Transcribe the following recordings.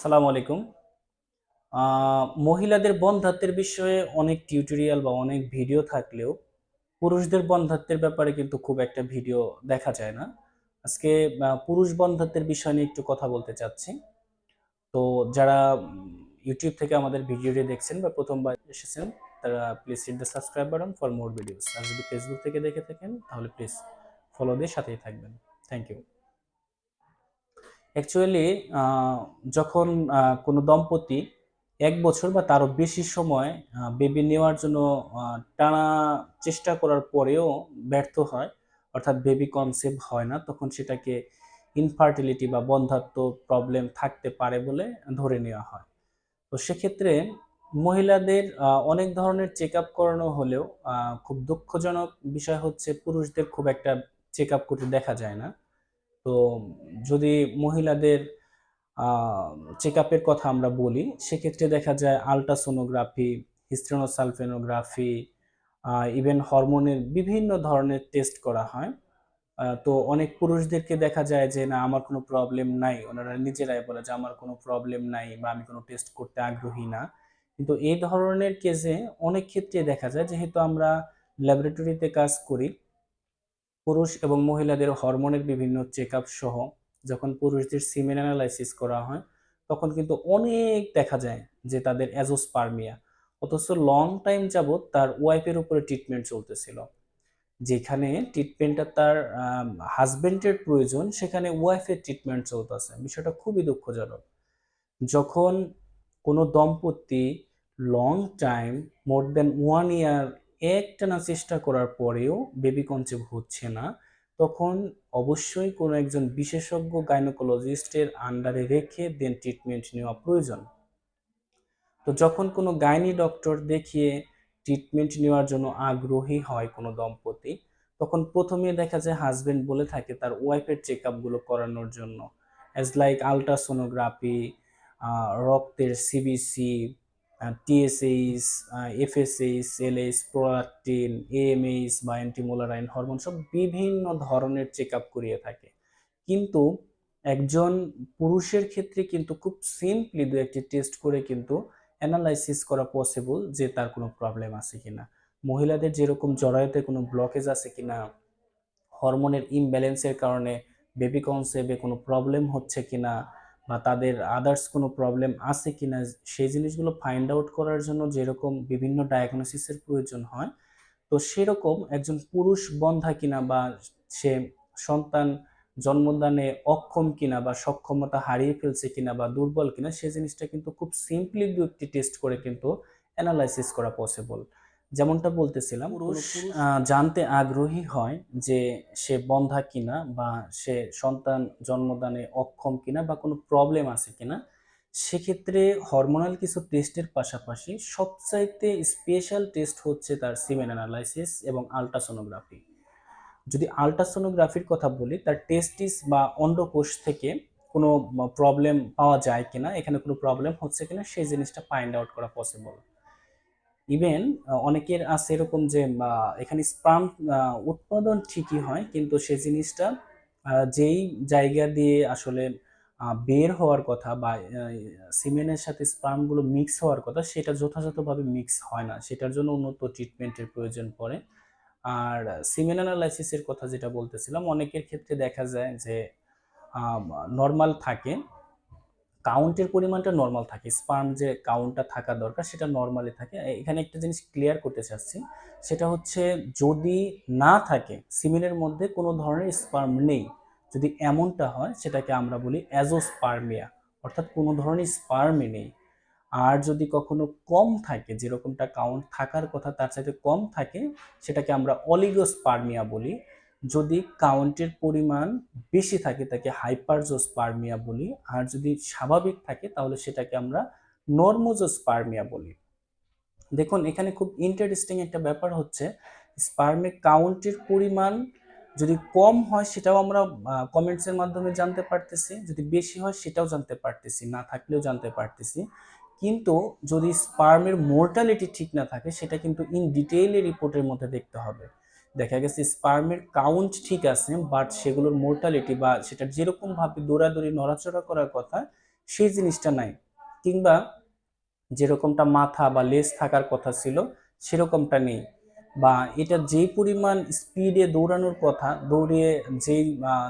সালাম আলাইকুম। মহিলাদের বন্ধাত্বের বিষয়ে অনেক টিউটোরিয়াল বা অনেক ভিডিও থাকলেও পুরুষদের বন্ধাত্বের ব্যাপারে কিন্তু খুব একটা ভিডিও দেখা যায় না। আজকে পুরুষ বন্ধাত্বের বিষয় নিয়ে একটু কথা বলতে চাচ্ছি। তো যারা ইউটিউব থেকে আমাদের ভিডিওটি দেখছেন বা প্রথমবার এসেছেন, তারা please hit the subscribe button for more videos আর যদি ফেসবুক থেকে দেখে থাকেন, তাহলে প্লিজ ফলো দিয়ে সাথেই থাকবেন। থ্যাংক ইউ অ্যাকচুয়ালি যখন কোনো দম্পতি এক বছর বা তারও বেশি সময় বেবি নেওয়ার জন্য টানা চেষ্টা করার পরেও ব্যর্থ হয়, অর্থাৎ বেবি কনসেপ্ট হয় না, তখন সেটাকে ইনফার্টিলিটি বা বন্ধ্যাত্ব প্রবলেম থাকতে পারে বলে ধরে নেওয়া হয়। তো সেক্ষেত্রে মহিলাদের অনেক ধরনের চেক আপ করানো হলেও খুব দুঃখজনক বিষয় হচ্ছে পুরুষদের খুব একটা চেক করতে দেখা যায় না। তো যদি মহিলাদের চেক আপের কথা আমরা বলি, সেক্ষেত্রে দেখা যায় আলট্রাসোনোগ্রাফি হিস্ট্রোনোসালফেনোগ্রাফি ইভেন হরমোনের বিভিন্ন ধরনের টেস্ট করা হয়। তো অনেক পুরুষদেরকে দেখা যায় যে, না, আমার কোনো প্রবলেম নাই। ওনারা নিজেরাই বলে যে, আমার কোনো প্রবলেম নাই বা আমি কোনো টেস্ট করতে আগ্রহী না। কিন্তু এই ধরনের কেসে অনেক ক্ষেত্রে দেখা যায়, যেহেতু আমরা ল্যাবরেটরিতে কাজ করি, পুরুষ এবং মহিলাদের হরমোনের বিভিন্ন চেক সহ যখন পুরুষদের সিমেন অ্যানালাইসিস করা হয়, তখন কিন্তু অনেক দেখা যায় যে তাদের অ্যাজোস্পার্মিয়া অথচ লং টাইম যাবৎ তার ওয়াইফের উপরে ট্রিটমেন্ট চলতেছিল। যেখানে ট্রিটমেন্টটা তার হাজবেন্ডের প্রয়োজন, সেখানে ওয়াইফের ট্রিটমেন্ট চলতেছে। বিষয়টা খুবই দুঃখজনক। যখন কোনো দম্পতি long time more than one year একটানা চেষ্টা করার পরেও বেবি কনসেপ্ট হচ্ছে না তখন অবশ্যই কোনো একজন বিশেষজ্ঞ গাইনোকোলজিস্টের আন্ডারে রেখে দেন ট্রিটমেন্ট নেওয়া প্রয়োজন। তো যখন কোনো গাইনি ডক্টর দেখিয়ে ট্রিটমেন্ট নেওয়ার জন্য আগ্রহী হয় কোনো দম্পতি, তখন প্রথমে দেখা যায় হাজব্যান্ড বলে থাকে তার ওয়াইফের চেক আপগুলো করানোর জন্য। অ্যাজ লাইক আলট্রাসোনোগ্রাফি রক্তের CBC TSH FSH LH prolactin AMH বা অ্যান্টিমোলারাইন হরমোন সব বিভিন্ন ধরনের চেক আপ করিয়ে থাকে। কিন্তু একজন পুরুষের ক্ষেত্রে কিন্তু খুব সিম্পলি দু একটি টেস্ট করে কিন্তু অ্যানালাইসিস করা পসিবল যে তার কোনো প্রবলেম আছে কিনা। মহিলাদের যেরকম জরায়ুতে কোনো ব্লকেজ আছে কিনা হরমোনের ইমব্যালেন্সের কারণে বেবি কনসেপ্টে কোনো প্রবলেম হচ্ছে কিনা বা তাদের আদার্স কোনো প্রবলেম আছে কিনা, সেই জিনিসগুলো ফাইন্ড আউট করার জন্য যেরকম বিভিন্ন ডায়াগনোসিসের প্রয়োজন হয়, তো সেরকম একজন পুরুষ বন্ধা কিনা বা সে সন্তান জন্মদানে অক্ষম কিনা বা সক্ষমতা হারিয়ে ফেলছে কিনা বা দুর্বল কিনা সেই জিনিসটা কিন্তু খুব সিম্পলি দু একটি টেস্ট করে কিন্তু অ্যানালাইসিস করা পসিবল যেমনটা বলতেছিলাম পুরুষ জানতে আগ্রহী হয় যে সে বন্ধা কিনা বা সে সন্তান জন্মদানে অক্ষম কিনা বা কোনো প্রবলেম আছে কিনা সেক্ষেত্রে হরমোনাল কিছু টেস্টের পাশাপাশি সবচাইতে স্পেশাল টেস্ট হচ্ছে তার সিমেন অ্যানালাইসিস এবং আলট্রাসোনোগ্রাফি যদি আলট্রাসোনোগ্রাফির কথা বলি তার টেস্টিস বা অন্ডকোষ থেকে কোনো প্রবলেম পাওয়া যায় কিনা এখানে কোনো প্রবলেম হচ্ছে কিনা সেই জিনিসটা ফাইন্ড আউট করা পসিবল ইভেন অনেকের আছে এরকম যে এখানে স্পার্ম উৎপাদন ঠিকই হয়, কিন্তু সে জিনিসটা যেই জায়গা দিয়ে আসলে বের হওয়ার কথা বা সিমেনের সাথে স্পার্মগুলো মিক্স হওয়ার কথা, সেটা যথাযথভাবে মিক্স হয় না। সেটার জন্য উন্নত ট্রিটমেন্টের প্রয়োজন পড়ে। আর সিমেন অ্যানালাইসিসের কথা যেটা বলতেছিলাম, অনেকের ক্ষেত্রে দেখা যায় যে নর্মাল থাকে। কাউন্টের পরিমাণটা নর্মাল থাকে। স্পার্ম যে কাউন্টটা থাকা দরকার সেটা নর্মালি থাকে। এখানে একটা জিনিস ক্লিয়ার করতে চাচ্ছি, সেটা হচ্ছে যদি না থাকে সিমিনের মধ্যে কোনো ধরনের স্পার্ম নেই, যদি এমনটা হয়, সেটাকে আমরা বলি অ্যাজোস্পার্মিয়া অর্থাৎ কোনো ধরনের স্পার্মই নেই। আর যদি কখনো কম থাকে, যেরকমটা কাউন্ট থাকার কথা, তার সাথে কম থাকে, সেটাকে আমরা অলিগোস্পার্মিয়া বলি। যদি কাউন্টের পরিমাণ বেশি থাকে তাকে হাইপারজোস্পার্মিয়া বলি, আর যদি স্বাভাবিক থাকে তাহলে সেটাকে আমরা নর্মোজোস্পার্মিয়া বলি। দেখুন, এখানে খুব ইন্টারেস্টিং একটা ব্যাপার হচ্ছে স্পার্মে কাউন্টের পরিমাণ যদি কম হয় সেটাও আমরা কমেন্টসের মাধ্যমে জানতে পারতেছি, যদি বেশি হয় সেটাও জানতে পারতেছি, না থাকলেও জানতে পারতেছি। কিন্তু যদি স্পার্মের মোর্টালিটি ঠিক না থাকে, সেটা কিন্তু ইন ডিটেইলে রিপোর্টের মধ্যে দেখতে হবে। দেখা গেছে স্পার্মের কাউন্ট ঠিক আছে বাট সেগুলোর মোর্টালিটি বা সেটা যেরকম ভাবে দৌড়াদৌড়ি, নড়াচড়া করার কথা, সেই জিনিসটা নাই। কিংবা যেরকমটা মাথা বা লেজ থাকার কথা ছিল, সেরকমটা নেই। বা এটা যেই পরিমাণ স্পিডে দৌড়ানোর কথা, দৌড়িয়ে যেই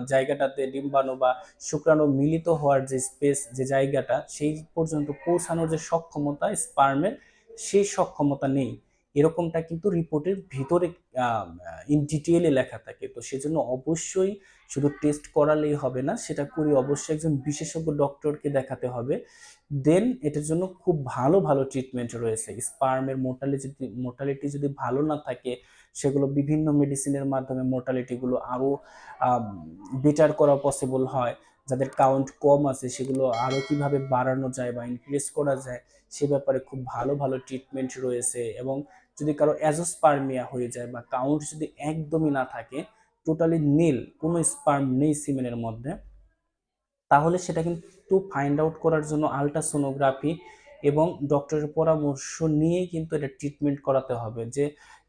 জায়গাটাতে ডিম্বাণু বা শুক্রাণু মিলিত হওয়ার যে স্পেস যে জায়গাটা, সেই পর্যন্ত পৌঁছানোর যে সক্ষমতা স্পার্মের সেই সক্ষমতা নেই। এরকমটা কিন্তু রিপোর্টের ভিতরে ইন ডিটেইলে লেখা থাকে। তো সেজন্য অবশ্যই শুধু টেস্ট করালেই হবে না, সেটা করি অবশ্যই একজন বিশেষজ্ঞ ডক্টরকে দেখাতে হবে। দেন এটার জন্য খুব ভালো ভালো ট্রিটমেন্ট রয়েছে। স্পার্মের মোর্টালিটি মোর্টালিটি যদি ভালো না থাকে, সেগুলো বিভিন্ন মেডিসিনের মাধ্যমে মোর্টালিটিগুলো আরও বেটার করা পসিবল হয়। যাদের কাউন্ট কম আছে, সেগুলো আরও কীভাবে বাড়ানো যায় বা ইনক্রিজ করা যায়, সে ব্যাপারে খুব ভালো ভালো ট্রিটমেন্ট রয়েছে। এবং যদি কারও অ্যাজোস্পার্মিয়া হয়ে যায় বা কাউন্ট যদি একদমই না থাকে টোটালি নীল, কোনো স্পার্ম নেই সিমেনের মধ্যে, তাহলে সেটা কিন্তু ফাইন্ড আউট করার জন্য আলট্রাসোনোগ্রাফি এবং ডক্টরের পরামর্শ নিয়েই কিন্তু এটা ট্রিটমেন্ট করাতে হবে যে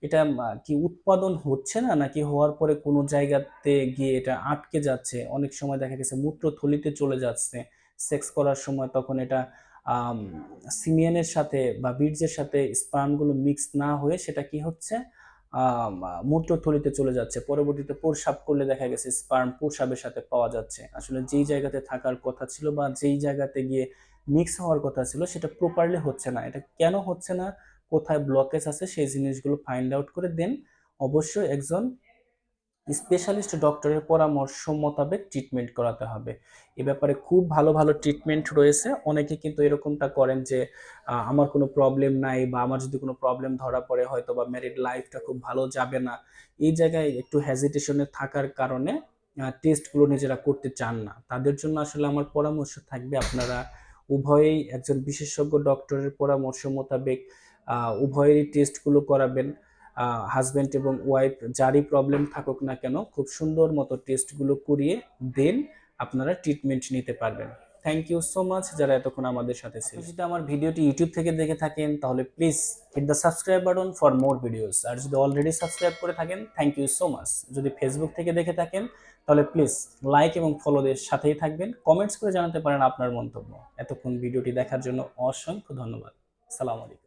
এটা কি উৎপাদন হচ্ছে না, নাকি হওয়ার পরে কোনো জায়গাতে গিয়ে এটা আটকে যাচ্ছে? অনেক সময় দেখা গেছে মূত্রথলিতে চলে যাচ্ছে সেক্স করার সময় তখন এটা সিমিয়ানের সাথে বা বীর্যের সাথে স্পার্মগুলো মিক্স না হয়ে সেটা কি হচ্ছে? মূত্রথলিতে চলে যাচ্ছে। পরবর্তীতে প্রস্রাব করলে দেখা গেছে স্পার্ম প্রস্রাবের সাথে পাওয়া যাচ্ছে। আসলে যেই জায়গাতে থাকার কথা ছিল বা যেই জায়গাতে গিয়ে মিক্স হওয়ার কথা ছিল সেটা প্রপারলি হচ্ছে না। এটা কেন হচ্ছে না? কোথায় ব্লকেজ আছে সেই জিনিসগুলো ফাইন্ড আউট করে দেন। অবশ্যই একজন স্পেশালিস্ট ডক্টরের পরামর্শ মোতাবেক ট্রিটমেন্ট করাতে হবে। এ ব্যাপারে খুব ভালো ভালো ট্রিটমেন্ট রয়েছে। অনেকে কিন্তু এরকমটা করেন যে আমার কোনো প্রবলেম নাই বা আমার যদি কোনো প্রবলেম ধরা পড়ে, হয়তো বা ম্যারিড লাইফটা খুব ভালো যাবে না। এই জায়গায় একটু হেজিটেশনে থাকার কারণে টেস্টগুলো নিজেরা করতে চান না। তাদের জন্য আসলে আমার পরামর্শ থাকবে আপনারা উভয়েই একজন বিশেষজ্ঞ ডক্টরের পরামর্শ মোতাবেক উভয়েরই টেস্টগুলো করাবেন। হাজব্যান্ড এবং ওয়াইফ যারই প্রবলেম থাকুক না কেন, খুব সুন্দর মতো টেস্টগুলো করিয়ে দেন, আপনারা ট্রিটমেন্ট নিতে পারবেন। থ্যাংক ইউ সো মাচ যারা এতক্ষণ আমাদের সাথে ছিল। যদি আমার ভিডিওটি ইউটিউব থেকে দেখে থাকেন, তাহলে please hit the subscribe button for more videos আর যদি অলরেডি সাবস্ক্রাইব করে থাকেন থ্যাংক ইউ সো মাচ যদি ফেসবুক থেকে দেখে থাকেন, তাহলে প্লিজ লাইক এবং ফলোদের সাথেই থাকবেন। কমেন্টস করে জানাতে পারেন আপনার মন্তব্য। এতক্ষণ ভিডিওটি দেখার জন্য অসংখ্য ধন্যবাদ। সালাম আলাইকুম।